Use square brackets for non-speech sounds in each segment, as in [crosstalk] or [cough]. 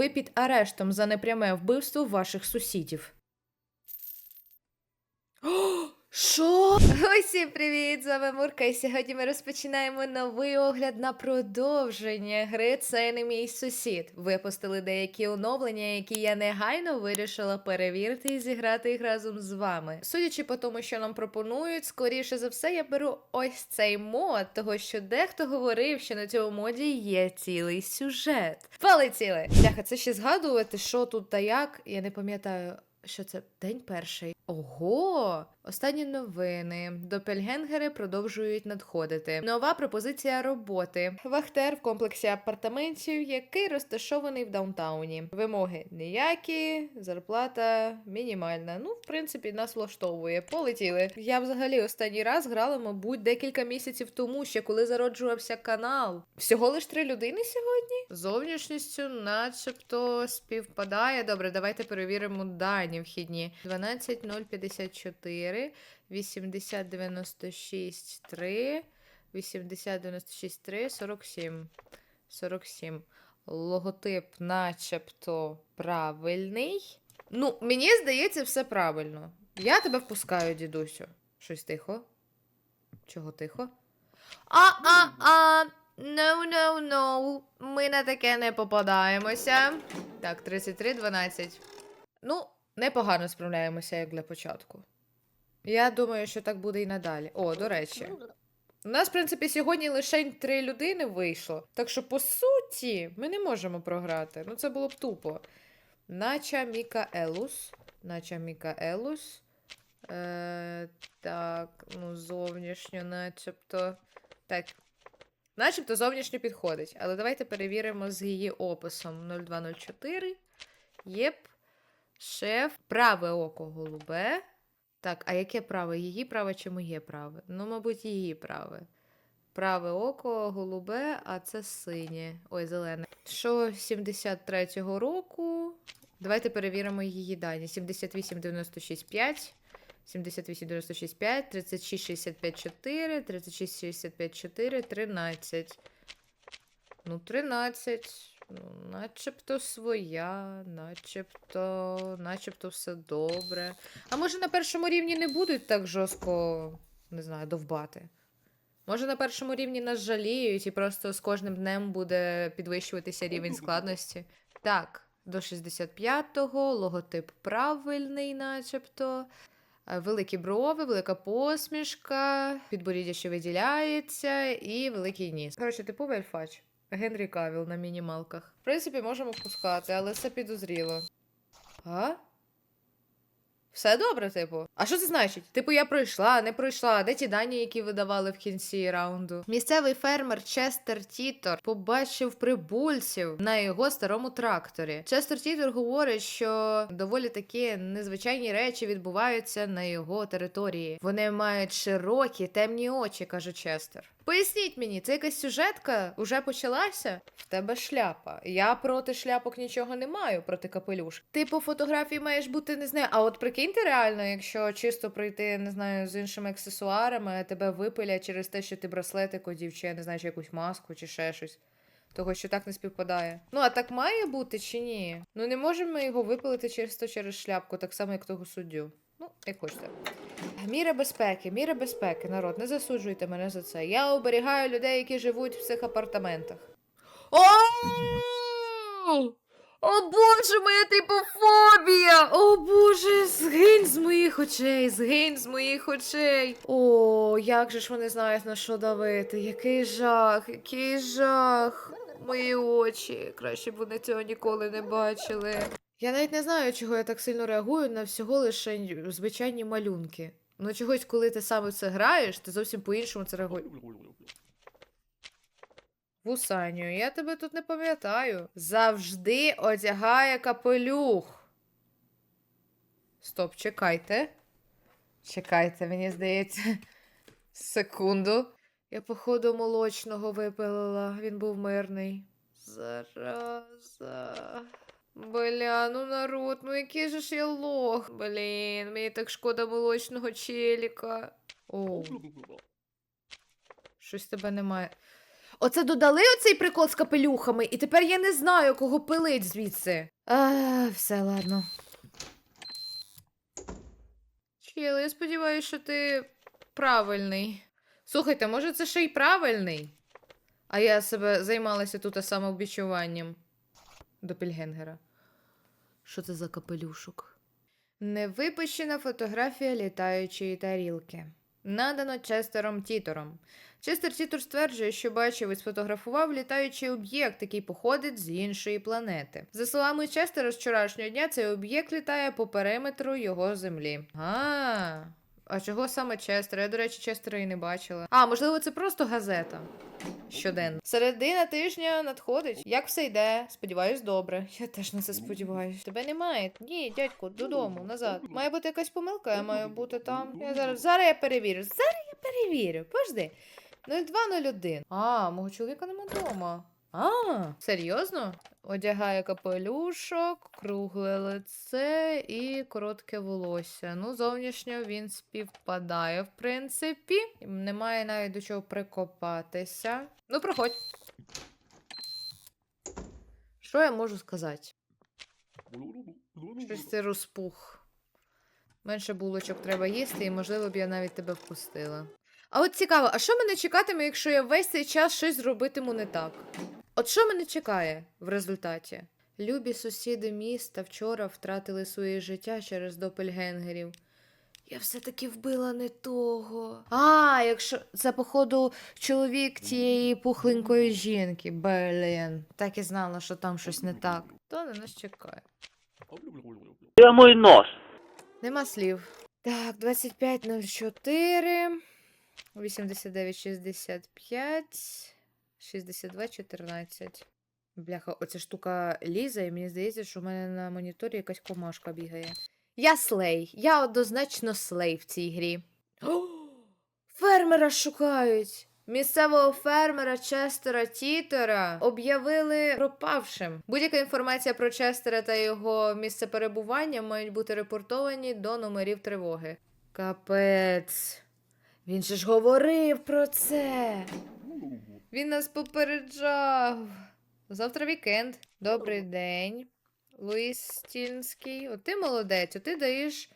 ви під арештом за непряме вбивство ваших сусідів. [gasps] О, Що? Усім привіт! З вами Мурка, і сьогодні ми розпочинаємо новий огляд на продовження гри Це не мій сусід. Випустили деякі оновлення, які я негайно вирішила перевірити і зіграти їх разом з вами. Судячи по тому, що нам пропонують, скоріше за все, я беру ось цей мод, того що дехто говорив, що на цьому моді є цілий сюжет. Полетіли! Бляха, це ще згадувати, що тут та як, я не пам'ятаю. Що це день перший? Ого! Останні новини. Допельгенгери продовжують надходити. Нова пропозиція роботи. Вахтер в комплексі апартаментів, який розташований в даунтауні. Вимоги ніякі, зарплата мінімальна. Ну, в принципі, нас влаштовує. Полетіли. Я взагалі останній раз грала, мабуть, декілька місяців тому, ще коли зароджувався канал. Всього лиш три людини сьогодні. Зовнішністю, начебто, співпадає. Добре, давайте перевіримо дані вхідні. 12054, 8096 3, 8096 3, 47. 47. Логотип, начебто, правильний. Ну, мені здається, все правильно. Я тебе впускаю, дідусю. Щось тихо. Чого тихо? А-а-а! No, no, no. Ми на таке не попадаємося. Так, 33, 12. Ну, непогано справляємося, як для початку. Я думаю, що так буде і надалі. О, до речі. У нас, в принципі, сьогодні лише три людини вийшло. Так що, по суті, ми не можемо програти. Ну, це було б тупо. Нача Міка Елус. Нача Міка Елус. Е, так, ну, зовнішньо, начебто. Так. Начебто зовнішньо підходить. Але давайте перевіримо з її описом 0204. Єп. Шеф. Праве око голубе. Так, а яке праве? Її праве чи моє праве? Ну, мабуть, її праве. Праве око голубе, а це синє. Ой, зелене. Що 73-го року? Давайте перевіримо її дані. 78, 96, 5. 78, 96, 5, 36, 65, 4, 36, 65, 4, 13. Ну, 13. Ну, начебто своя, начебто, начебто все добре. А може на першому рівні не будуть так жорстко, не знаю, довбати? Може, на першому рівні нас жаліють і просто з кожним днем буде підвищуватися рівень складності. Так, до 65-го, логотип правильний, начебто. Е, Великі брови, велика посмішка, підборіддя, що виділяється, і великий ніс. Коротше, типовий альфач. Генрі Кавіл на мінімалках. В принципі, можемо впускати, але це підозріло. А? Все добре, типу. А що це значить? Типу, я пройшла, не пройшла. Де ті дані, які видавали в кінці раунду? Місцевий фермер Честер Тітор побачив прибульців на його старому тракторі. Честер Тітор говорить, що доволі такі незвичайні речі відбуваються на його території. Вони мають широкі темні очі, каже Честер. Поясніть мені, це якась сюжетка уже почалася? В тебе шляпа. Я проти шляпок нічого не маю, проти капелюш. Ти по фотографії маєш бути, не знаю, а от прикиньте реально, якщо чисто прийти, не знаю, з іншими аксесуарами, тебе випилять через те, що ти браслетик одів, чи я не знаю, чи якусь маску, чи ще щось. Того, що так не співпадає. Ну, а так має бути чи ні? Ну не можемо ми його випилити через то через шляпку, так само, як того суддю. Ну, як хочете. Міра безпеки, міра безпеки, народ, не засуджуйте мене за це. Я оберігаю людей, які живуть в цих апартаментах. О! О боже, моя типофобія! О боже, згинь з моїх очей, згинь з моїх очей. О, як же ж вони знають на що давити? Який жах, який жах. Мої очі. Краще б вони цього ніколи не бачили. Я навіть не знаю, чого я так сильно реагую на всього лише звичайні малюнки. Ну, чогось, коли ти саме це граєш, ти зовсім по-іншому це реагуєш. Вусаню, я тебе тут не пам'ятаю. Завжди одягає капелюх. Стоп, чекайте. Чекайте, мені здається. [laughs] Секунду. Я, походу, молочного випилила. Він був мирний. Зараза. Бля, ну народ, ну який же ж я лох. Блін, мені так шкода молочного челіка. О, щось тебе немає. Оце додали оцей прикол з капелюхами, і тепер я не знаю, кого пилить звідси. А, все, ладно. Чіл, я сподіваюся, що ти правильний. Слухайте, може, це ще й правильний? А я себе займалася тут самовбічуванням. До Пільгенгера. Що це за капелюшок? Невипущена фотографія літаючої тарілки. Надано Честером Тітором. Честер Тітор стверджує, що бачив і сфотографував літаючий об'єкт, який походить з іншої планети. За словами Честера, з вчорашнього дня цей об'єкт літає по периметру його землі. А, а чого саме Честер? Я, до речі, Честера і не бачила. А, можливо, це просто газета. Щоденно. Середина тижня надходить. Як все йде? Сподіваюсь, добре. [laughs] Я теж на це сподіваюсь. Тебе немає. Ні, дядьку, додому, назад. Має бути якась помилка, я маю бути там. Я зараз. Зараз я перевірю. Зараз я перевірю. Пожди. 0201. А, мого чоловіка нема вдома. А, серйозно? Одягає капелюшок, кругле лице і коротке волосся. Ну, зовнішньо він співпадає, в принципі. Немає навіть до чого прикопатися. Ну, проходь. Що я можу сказати? Щось ти розпух. Менше булочок треба їсти, і, можливо, б я навіть тебе впустила. А от цікаво, а що мене чекатиме, якщо я весь цей час щось зробитиму не так? От що мене чекає в результаті? Любі сусіди міста вчора втратили своє життя через допельгенгерів. Я все-таки вбила не того. А, якщо це, походу, чоловік тієї пухленької жінки. Блін. Так і знала, що там щось не так. То на нас чекає. Де мой нос? Нема слів. Так, 25.04, 89.65, 62.14. Бляха, оця штука лізе, і мені здається, що в мене на моніторі якась комашка бігає. Я слей. Я однозначно слей в цій грі. О, [gasps] фермера шукають. Місцевого фермера Честера Тітера об'явили пропавшим. Будь-яка інформація про Честера та його місце перебування мають бути репортовані до номерів тривоги. Капець. Він же ж говорив про це. Він нас попереджав. Завтра вікенд. Добрий день. Луїс Стінський. О, ти молодець, а ти даєш.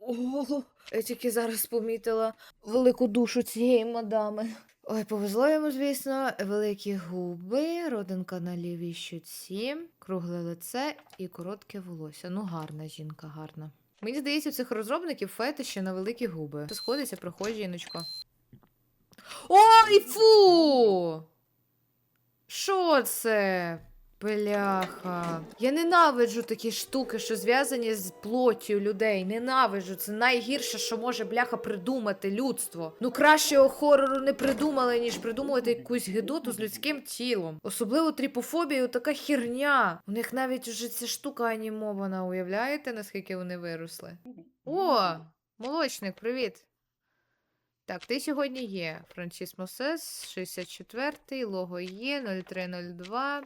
О, я тільки зараз помітила велику душу цієї мадами. Ой, повезло йому, звісно, великі губи, родинка на лівій щуці, кругле лице і коротке волосся. Ну, гарна жінка, гарна. Мені здається, у цих розробників фетиші на великі губи. Сходиться, проходь, жіночко. Ой, фу! Що це? Бляха. Я ненавиджу такі штуки, що зв'язані з плоттю людей. Ненавиджу. Це найгірше, що може бляха придумати людство. Ну кращого хорору не придумали, ніж придумувати якусь гидоту з людським тілом. Особливо тріпофобію, така херня. У них навіть уже ця штука анімована. Уявляєте, наскільки вони виросли? О, молочник, привіт. Так, ти сьогодні є. Франсіс Мосес, 64-й, лого є, 0302,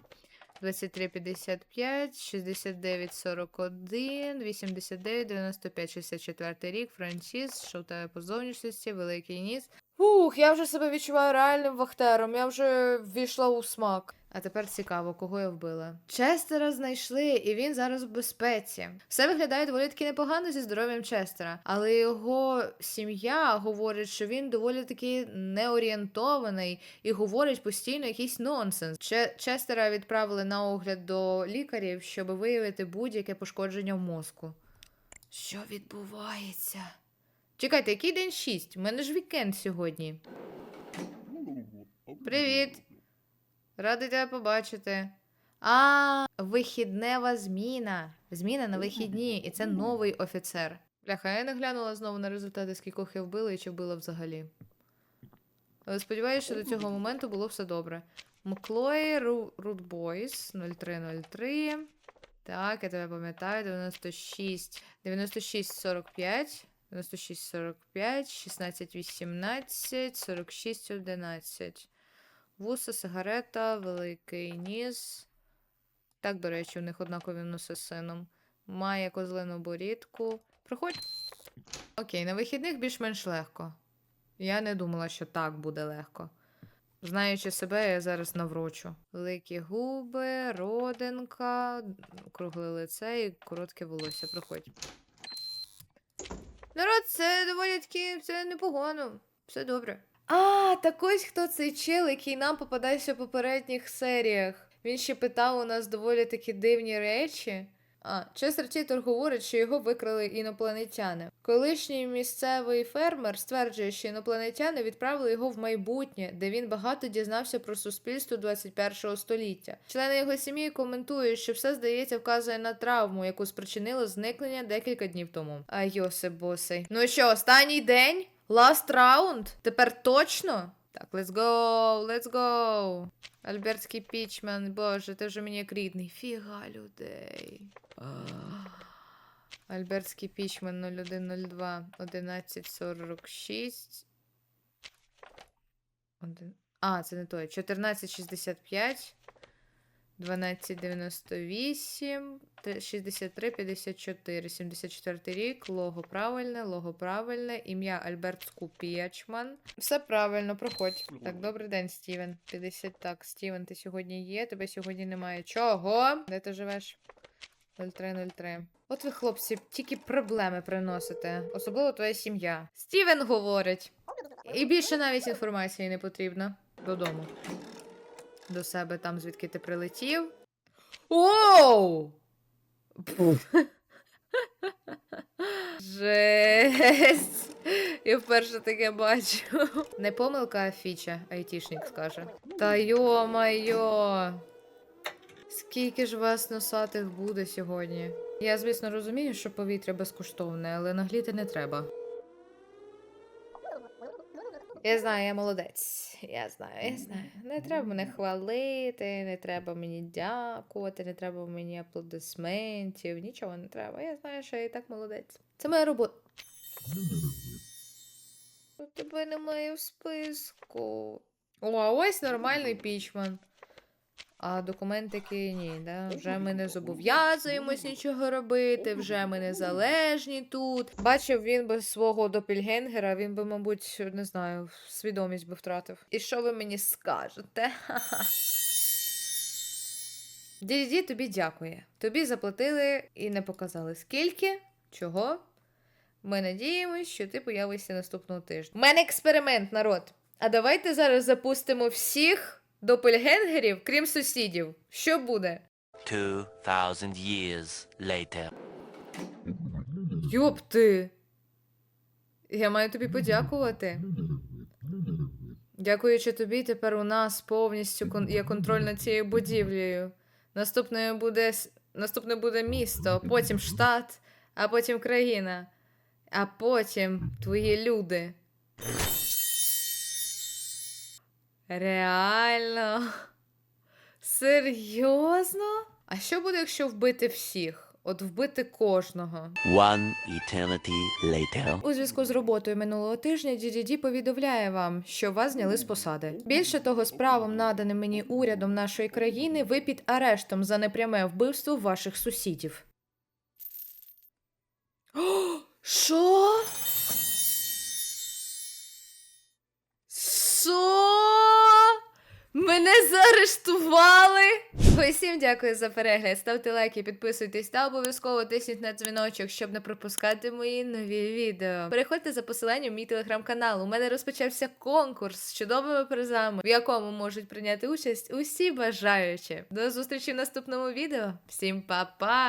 2355, 6941, 89, 95, 64 рік, Франсіс, тебе по зовнішності, великий ніс. Ух, я вже себе відчуваю реальним вахтером, я вже ввійшла у смак. А тепер цікаво, кого я вбила. Честера знайшли, і він зараз в безпеці. Все виглядає доволі таки непогано зі здоров'ям Честера, але його сім'я говорить, що він доволі таки неорієнтований і говорить постійно якийсь нонсенс. Че- Честера відправили на огляд до лікарів, щоб виявити будь-яке пошкодження в мозку. Що відбувається? Чекайте, який день 6? У мене ж вікенд сьогодні. Привіт. Радий тебе побачити. А, вихіднева зміна. Зміна на вихідні, і це новий офіцер. Бляха, я не глянула знову на результати, скількох я вбила і чи вбила взагалі. Але сподіваюся, що до цього моменту було все добре. Мклої Рутбойс 0303. Так, я тебе пам'ятаю. 96. 96 45. 96 45, 16 18, 46 11. Вуса, сигарета, великий ніс. Так, до речі, у них однакові носи сином. Має козлину борідку. Проходь. Окей, на вихідних більш-менш легко. Я не думала, що так буде легко. Знаючи себе, я зараз наврочу. Великі губи, родинка, кругле лице і коротке волосся. Проходь. Народ, це доволі таки це непогано. Все добре. А, так ось хто цей чел, який нам попадався в попередніх серіях. Він ще питав у нас доволі такі дивні речі. А, Честер Тітер говорить, що його викрали інопланетяни. Колишній місцевий фермер стверджує, що інопланетяни відправили його в майбутнє, де він багато дізнався про суспільство 21 століття. Члени його сім'ї коментують, що все здається вказує на травму, яку спричинило зникнення декілька днів тому. А Йосип босий. Ну що, останній день? Last round? Тепер точно? Так, let's go, let's go. Альбертський пічмен, боже, ти вже мені як рідний. Фіга людей. Альбертський пічмен 0102 1146. Один... А, це не той. 1465. 1298, 63, 54, 74 рік, лого правильне, лого правильне, ім'я Альберт Скупіячман. Все правильно, проходь. Так, добрий день, Стівен. 50, так, Стівен, ти сьогодні є, тебе сьогодні немає. Чого? Де ти живеш? 0303. От ви, хлопці, тільки проблеми приносите, особливо твоя сім'я. Стівен говорить. І більше навіть інформації не потрібно. Додому. До себе там, звідки ти прилетів. Оу! Жесть! Я вперше таке бачу. Не помилка, а фіча, айтішник скаже. Та йо-майо! Скільки ж вас носатих буде сьогодні? Я, звісно, розумію, що повітря безкоштовне, але нагліти не треба. Я знаю, я молодець. Я знаю, я знаю. Не треба мене хвалити, не треба мені дякувати, не треба мені аплодисментів, нічого не треба. Я знаю, що я і так молодець. Це моя робота. У тебе немає в списку. О, а ось нормальний пічман. А документики ні, да? Вже ми не зобов'язуємось нічого робити, вже ми незалежні тут. Бачив він би свого допільгенгера, він би, мабуть, не знаю, свідомість би втратив. І що ви мені скажете? [laughs] Діді тобі дякує. Тобі заплатили і не показали скільки, чого. Ми надіємось, що ти появишся наступного тижня. У мене експеримент, народ. А давайте зараз запустимо всіх допельгенгерів, крім сусідів. Що буде? 2,000 years later. Йоп ти. Я маю тобі подякувати. Дякуючи тобі, тепер у нас повністю кон- є контроль над цією будівлею. Наступною буде наступне буде місто, потім штат, а потім країна, а потім твої люди. Реально? Серйозно? А що буде, якщо вбити всіх? От вбити кожного. One eternity later. У зв'язку з роботою минулого тижня DDD повідомляє вам, що вас зняли з посади. Більше того, з правом, наданим мені урядом нашої країни, ви під арештом за непряме вбивство ваших сусідів. Що? Що? Мене заарештували. Усім дякую за перегляд. Ставте лайки, підписуйтесь та обов'язково тисніть на дзвіночок, щоб не пропускати мої нові відео. Переходьте за посиланням в мій телеграм-канал. У мене розпочався конкурс з чудовими призами, в якому можуть прийняти участь усі бажаючі. До зустрічі в наступному відео. Всім па-па!